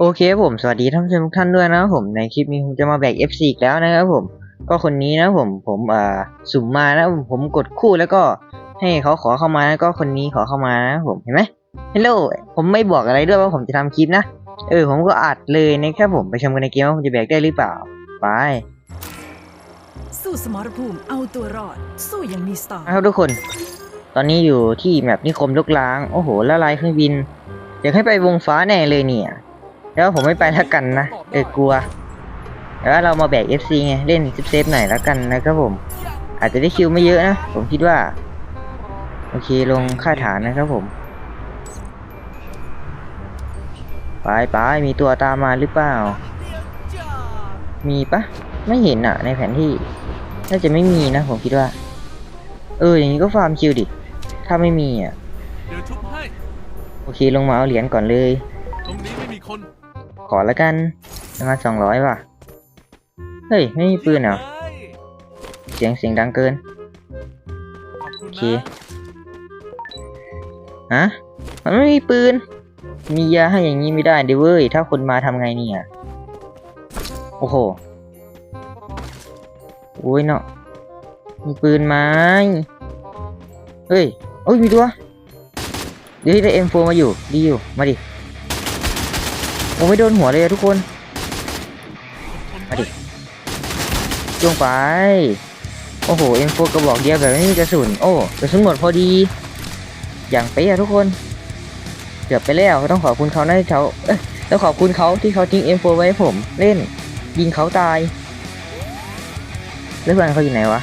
โอเคครับผมสวัสดีท่านผู้ชมทุกท่านด้วยนะครับผมในคลิปนี้ผมจะมาแบก F4 อีกแล้วนะครับผม ก็คนนี้นะผมผมอ่าสุ่มมานะผมผมกดคู่แล้วก็ให้เขาขอเข้ามาแล้วก็คนนี้ขอเข้ามานะผมเห็นไหมฮัลโหลผมไม่บอกอะไรด้วยว่าผมจะทำคลิปนะเออผมก็อัดเลยนะครับผมไปชมกันในเกมว่าผมจะแบกได้หรือเปล่าไปสู้สมรภูมิเอาตัวรอดสู้อยังมีสไตล์นะครับทุกคน ตอนนี้อยู่ที่แมปนิคมลุกล้างโอ้โหละลายเครื่องบินอยากให้ไปวงฟ้าแน่เลยเนี่ย แล้วผมไม่ไปแล้วกันนะเออกลัวแต่ว่าเรามาแบก FC ไงเล่นเซฟๆหน่อยแล้วกันนะครับผม อาจจะได้คิวไม่เยอะนะ ผมคิดว่า โอเคลงค่าฐานนะครับผม ไปไปมีตัวตามมาหรือเปล่า มีปะไม่เห็นอะในแผนที่ น่าจะไม่มีนะ ผมคิดว่า เออ อย่างนี้ก็ฟาร์มคิวดิ ถ้าไม่มีอะโอเคลงมาเอาเหรียญก่อนเลย ตรงนี้ไม่มีคน ขอแล้วกันประมาณสองร้อยว่ะ เฮ้ย ไม่มีปืนเหรอ เสียงเสียงดังเกิน โอเคนะฮะมันไม่มีปืน มียาให้อย่างนี้ไม่ได้ดิเว้ย ถ้าคนมาทำไงเนี่ย โอ้โห โอ้ยเนาะ มีปืนไหมเฮ้ย โอ้ย มีตัว เดี๋ยวได้ M4 มาอยู่ ดีอยู่ มาดิ โอ้ไม่โดนหัวเลยอะทุกคนมาดิจงไป โอ้โห M4 กระบอกเดียวแบบไม่มีกระสุน โอ้กระสุนหมดพอดี อย่างเป๊ะอะทุกคน เกือบไปแล้วต้องขอบคุณเขานะที่เขาต้องขอบคุณเขาที่เขาทิ้ง M4 ไว้ให้ผมเล่น ยิงเขาตาย แล้วเพื่อนเขาอยู่ไหนวะ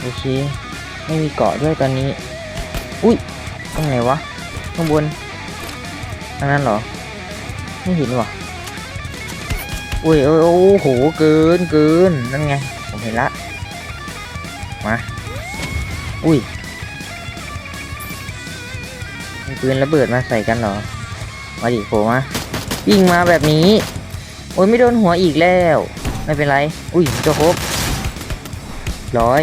โอเค ไม่มีเกาะด้วยตอนนี้ อุ้ยตรงไหนวะ ข้างบนทางนั้นเหรอ ไม่เห็นวะอุ้ยโอ้โห เกินเกินนั่นไง ผมเห็นละ มา อุ้ยมีปืนระเบิดมาใส่กันเหรอ มาดิโผล่มาวิ่งมาแบบนี้ โอ้ยไม่โดนหัวอีกแล้ว ไม่เป็นไร อุ้ยตัวครบร้อย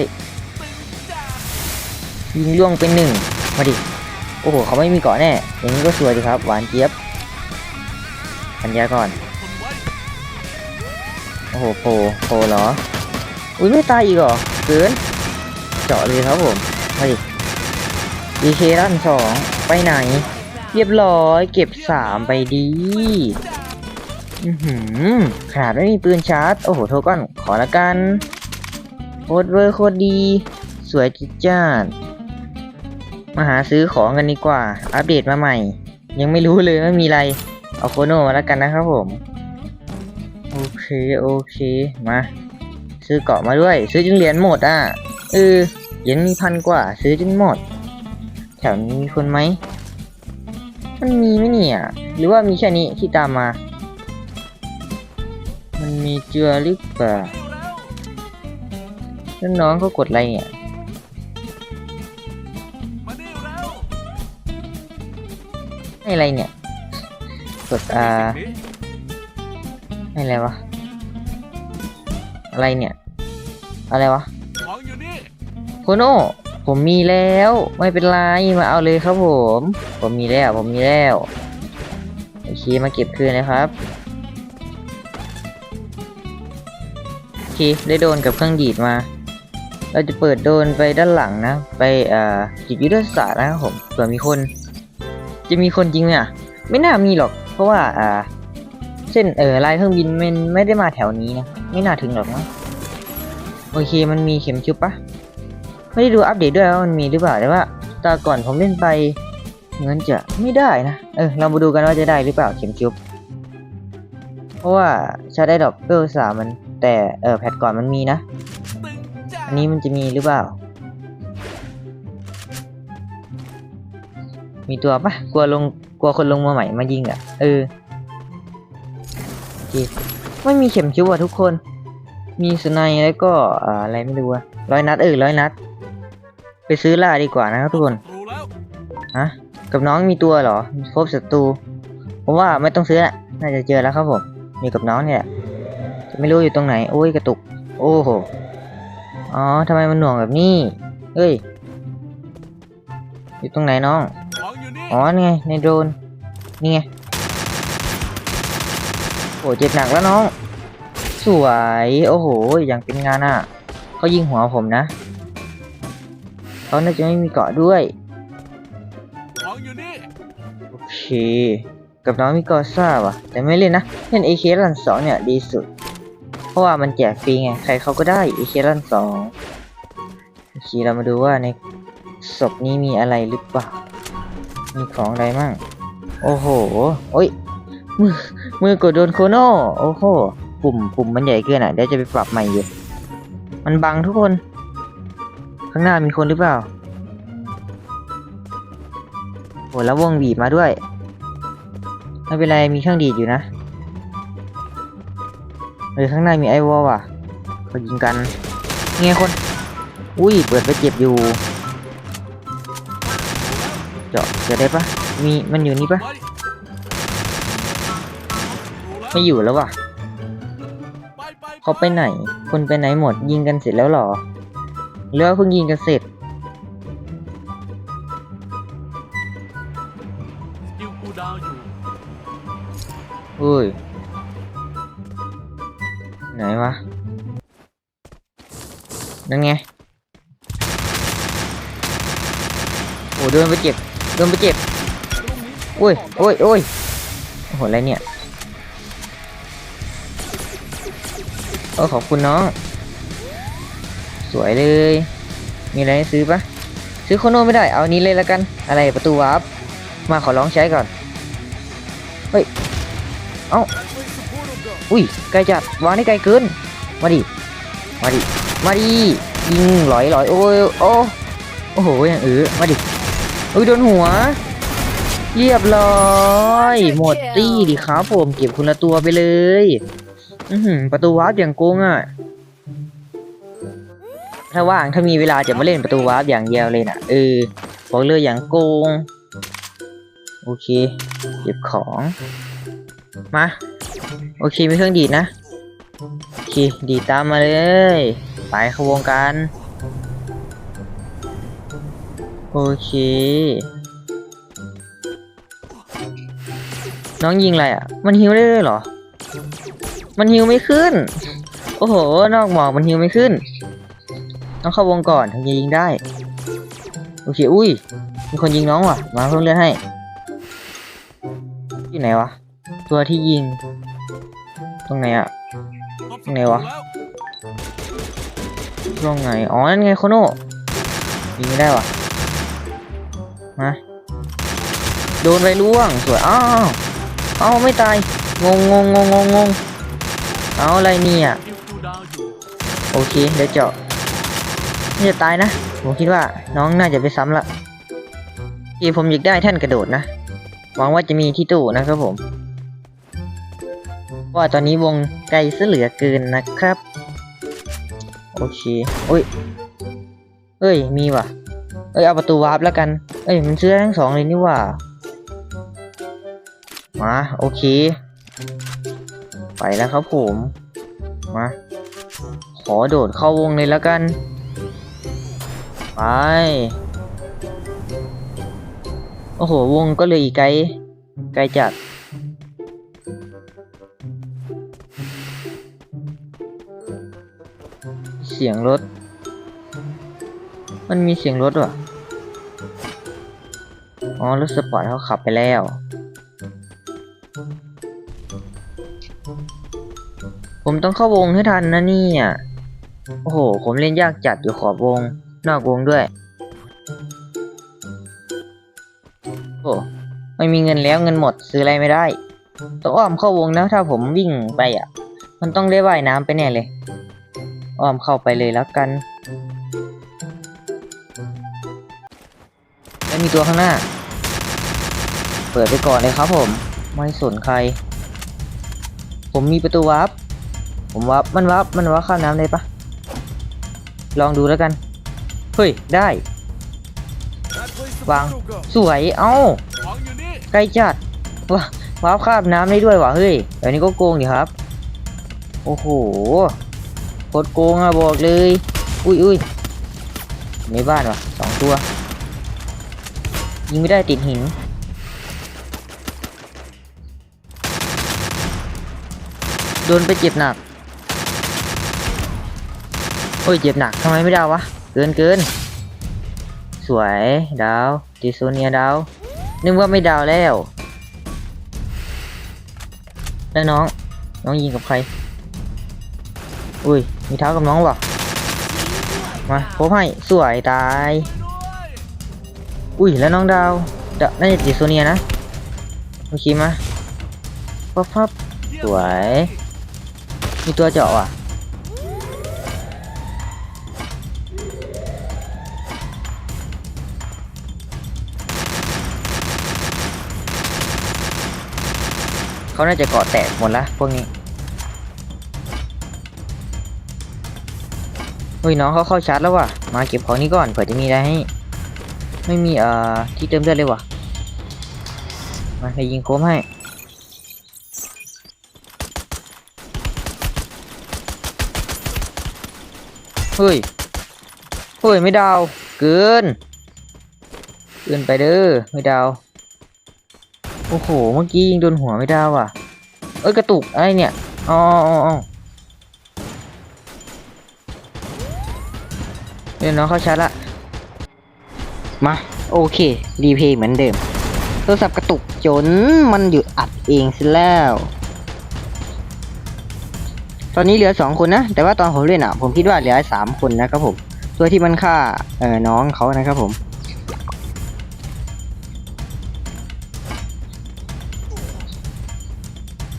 ยิงล่วงเป็นหนึ่งมาดิ โอ้โห เขาไม่มีเกาะแน่ อย่างนี้ก็สวยดีครับ หวานเจี๊ยบ ปัญญาก่อน โอ้โหโผล่โผล่เหรอ อุ้ยไม่ตายอีกเหรอเกิน เจาะเลยครับผมมาดิ DK ด้านสองไปไหน เรียบร้อยเก็บสามไปดีอือหือขนาดไม่มีปืนชาร์จ โอ้โหโทก้อนขอละกัน โคตรเวอร์โคตรดี สวยจิจ้าดมาหาซื้อของกันดีกว่า อัปเดตมาใหม่ ยังไม่รู้เลยว่ามีอะไร เอาโคโนมาแล้วกันนะครับผม โอเค โอเค มา ซื้อเกาะมาด้วย ซื้อจนเหรียญหมดอะเออเหรียญมีพันกว่า ซื้อจนหมด แถวนี้มีคนไหม มันมีไหมเนี่ย หรือว่ามีแค่นี้ที่ตามมา มันมีเจือหรือเปล่าแล้วน้องเขากดอะไรเนี่ยให้อะไรเนี่ย กดอ่านี่ให้อะไรวะ อะไรเนี่ย อะไรวะของอยู่นี่โคโน่ผมมีแล้ว ไม่เป็นไรมาเอาเลยครับผม ผมมีแล้ว ผมมีแล้วโอเคมาเก็บคืนนะครับโอเคได้โดนกับเครื่องดีดมา เราจะเปิดโดนไปด้านหลังนะ ไปเอ่อจิตยุทธศาสตร์นะครับผมเผื่อมีคน จะมีคนจริงไหมอะ ไม่น่ามีหรอก เพราะว่าอ่า เส้นเออลายเครื่องบินมันไม่ได้มาแถวนี้นะไม่น่าถึงหรอกนะโอเคมันมีเข็มชุบปะไม่ได้ดูอัปเดตด้วยว่ามันมีหรือเปล่าแต่ว่าตอนก่อนผมเล่นไปเหมือนจะไม่ได้นะเออเรามาดูกันว่าจะได้หรือเปล่าเข็มชุบเพราะว่าใช้ได้ดอกเกอร์สามัน แต่เออแพทก่อนมันมีนะ อันนี้มันจะมีหรือเปล่า มีตัวปะกลัวลง กลัวคนลงมาใหม่มายิงอะ เออไม่มีเข็มชุบอะทุกคน มีสไนด์แล้วก็ออะไรไม่รู้อะร้อยนัดเออร้อยนัด ไปซื้อล่าดีกว่านะครับทุกคนฮะกับน้องมีตัวเหรอ พบศัตรูผมว่าไม่ต้องซื้อละน่าจะเจอแล้วครับผมอยู่กับน้องเนี่ยแหละจะไม่รู้อยู่ตรงไหนโอ้ยกระตุก โอ้โหอ๋อทำไมมันหน่วงแบบนี้เอ้ยอยู่ตรงไหนน้อง องอยู่นี่อ๋อนี่ไงในโดรนนี่ไงเจ็บหนักแล้วน้อง สวย โอ้โห อย่างเป็นงานอะเขายิงหัวผมนะเขาน่าจะไม่มีเกาะด้วยของอยู่นี่โอเค กับน้องมีกอซ่าว่ะ แต่ไม่เล่นนะ เล่น AK รันสองเนี่ยดีสุด เพราะว่ามันแจกฟรีไง ใครเขาก็ได้ AK รันสองโอเคเรามาดูว่าในศพนี้มีอะไรหรือเปล่า มีของอะไรมั่งโอ้โหโอ้ยมือมือกดโดนโคโน่โอ้โหปุ่มปุ่มมันใหญ่เกินอะเดี๋ยวจะไปปรับใหม่อยู่มันบังทุกคน ข้างหน้ามีคนหรือเปล่าโหแล้ววงบีบมาด้วยไม่เป็นไรมีเครื่องดีดอยู่นะเออข้างในมีไอวอลว่ะเขายิงกันไงคน อุ้ยเปิดไปเจ็บอยู่ เจาะจะได้ปะมีมันอยู่นี่ปะไม่อยู่แล้ววะเขาไปไหนคนไปไหนหมดยิงกันเสร็จแล้วหรอหรือว่าเพิ่งยิงกันเสร็จดิวกูดาวอยู่อุ้ยไหนวะนั่นไงโอ้โดนไปเจ็บ โดนไปเจ็บโอ้ยโอ้ยโอ้ยโอ้โหอะไรเนี่ยโอ้ขอบคุณน้อง สวยเลย มีอะไรให้ซื้อปะซื้อโคโนไม่ได้ เอาอันนี้เลยละกัน อะไรประตูวาร์ปมาขอลองใช้ก่อน เฮ้ย เอ้า อุ้ย ไกลจัด วางได้ไกลเกิน มาดิ มาดิ มาดิ ยิงหลอยหลอยโอ้ยโอ้โอ้โหอย่างเออมาดิ อุ้ยโดนหัว เรียบร้อย หมดตี้ดิครับผมเก็บคุณละตัวไปเลย อือหือประตูวาร์ปอย่างโกงอะ ถ้าว่างถ้ามีเวลาจะมาเล่นประตูวาร์ปอย่างเดียวเลยนะเออบอกเลยอย่างโกง โอเค เก็บของ มา โอเคมีเครื่องดีดนะ โอเค ดีดตามมาเลย ไปเข้าวงการ โอเค น้องยิงอะไรอะ มันฮิวได้ด้วยเหรอ มันฮิวไม่ขึ้น โอ้โห นอกหมอกมันฮิวไม่ขึ้น ต้องเข้าวงก่อนถึงจะยิงได้ โอเค อุ้ย มีคนยิงน้องว่ะ มาเพิ่มเลือดให้ ที่ไหนวะ ตัวที่ยิง ตรงไหนอะครบไงวะ ตรงไหน อ๋อ นั่นไงโคโน่ยิงไม่ได้ว่ะ มาโดนไปล่วงสวยอ้าวเอ้าไม่ตายงงงงงงงงเอาอะไรเนี่ยโอเคเดี๋ยวเจาะนี่จะตายนะผมคิดว่าน้องน่าจะไปซ้ำละที่ผมอยากได้แท่นกระโดดนะหวังว่าจะมีที่ตู้นะครับผมว่าตอนนี้วงไกลซะเหลือเกินนะครับ โอเคโอ้ยเอ้ยมีว่ะเอ้ยเอาประตูวาร์ปแล้วกัน เอ้ยมันซื้อได้ทั้งสองเลยนี่ว่า มาโอเค ไปแล้วครับผม มา ขอโดดเข้าวงเลยแล้วกัน ไป โอ้โห วงก็เลยอีกไกล ไกลจัดเสียงรถ มันมีเสียงรถว่ะ อ๋อรถสปอร์ตเขาขับไปแล้ว ผมต้องเข้าวงให้ทันนะเนี่ยโอ้โห ผมเล่นยากจัดอยู่ขอบวง นอกวงด้วย โอ้ไม่มีเงินแล้วเงินหมดซื้ออะไรไม่ได้ ต้องอ้อมเข้าวงนะถ้าผมวิ่งไปอะ มันต้องได้ว่ายน้ำไปแน่เลย อ้อมเข้าไปเลยแล้วกัน แล้วมีตัวข้างหน้า ปิดไปก่อนเลยครับผม ไม่สนใคร ผมมีประตูวาร์ปผมวาร์ปมันวาร์ปมันวาร์ปข้ามน้ำได้ปะลองดูแล้วกัน เฮ้ย ได้ วาง สวย เอ้าใกล้จัดว้าวาร์ปข้ามน้ำได้ด้วยวะเฮ้ยแบบนี้ก็โกงดิครับ โอ้โหโคตรโกงอะบอกเลย อุ้ยอุ้ยในบ้านวะสองตัว ยิงไม่ได้ติดหิน โดนไปเจ็บหนัก โอ้ยเจ็บหนักทำไมไม่ดาววะ เกินเกิน สวยดาวติโซเนียดาว นึกว่าไม่ดาวแล้ว แล้วน้อง น้องยิงกับใคร อุ้ย มีเท้ากับน้องวะมาพบให้ สวยตาย อุ้ย แล้วน้องดาวดาน่าจะติโซเนียนะ โอเคมาปั๊บปั๊บสวย มีตัวเจาะว่ะเขาน่าจะเกาะแตกหมดละพวกนี้เฮ้ยน้องเขาเข้าชาร์จแล้วว่ะ มาเก็บของนี้ก่อนเผื่อจะมีอะไรให้ ไม่มีเอ่อที่เติมเลือดเลยว่ะ มาให้ยิงโค้มให้ เฮ้ย เฮ้ย ไม่ดาว เกิน เกินไปเด้อ ไม่ดาว โอ้โห เมื่อกี้ยิงโดนหัวไม่ดาวอะ เอ้ย กระตุกอะไรเนี่ยอ๋ออ๋ออ๋อเดี๋ยวน้องเข้าชาร์จละ มา โอเค รีเพย์เหมือนเดิม โทรศัพท์กระตุกจนมันหยุดอัดเองซะแล้ว ตอนนี้เหลือสองคนนะ แต่ว่าตอนผมเล่นอะ ผมคิดว่าเหลือสามคนนะครับผม ตัวที่มันฆ่าเอ่อน้องเขานะครับผม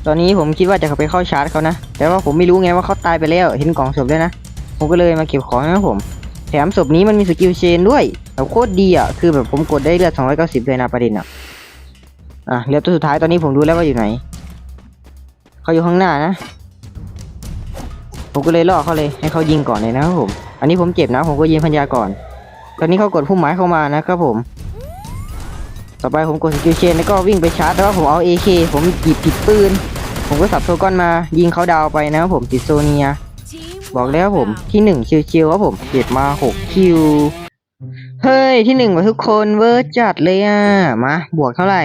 ตอนนี้ผมคิดว่าจะไปเข้าชาร์จเขานะ แต่ว่าผมไม่รู้ไงว่าเขาตายไปแล้ว เห็นกล่องศพด้วยนะ ผมก็เลยมาเก็บของนะผม แถมศพนี้มันมีสกิลเชนด้วยแบบโคตรดีอะ คือแบบผมกดได้เลือด 290 เลยนะประเด็นอะ อะเหลือตัวสุดท้ายตอนนี้ผมรู้แล้วว่าอยู่ไหน เขาอยู่ข้างหน้านะ ผมก็เลยล่อเขาเลยให้เขายิงก่อนเลยนะครับผม อันนี้ผมเจ็บนะ ผมก็ยิงพันยาก่อน ตอนนี้เขากดพุ่มไม้เข้ามานะครับผม ต่อไปผมกดสกิลเชนแล้วก็วิ่งไปชาร์จแต่ว่าผมเอา AK ผมหยิบผิดปืน ผมก็สับโทก้อนมายิงเขาดาวไปนะครับผมติดโซเนีย บอกแล้วผมที่หนึ่งชิวๆครับผมเก็บมาหกคิว เฮ้ยที่หนึ่งมาทุกคนเวอร์จัดเลยอะ มา บวกเท่าไหร่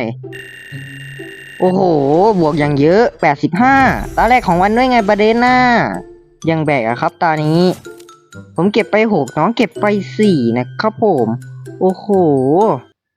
โอ้โห บวกอย่างเยอะ 85ตาแรกของวันด้วยไงประเด็นน่ะ ยังแบกอะครับตานี้ ผมเก็บไปหกน้องเก็บไปสี่นะครับผม โอ้โห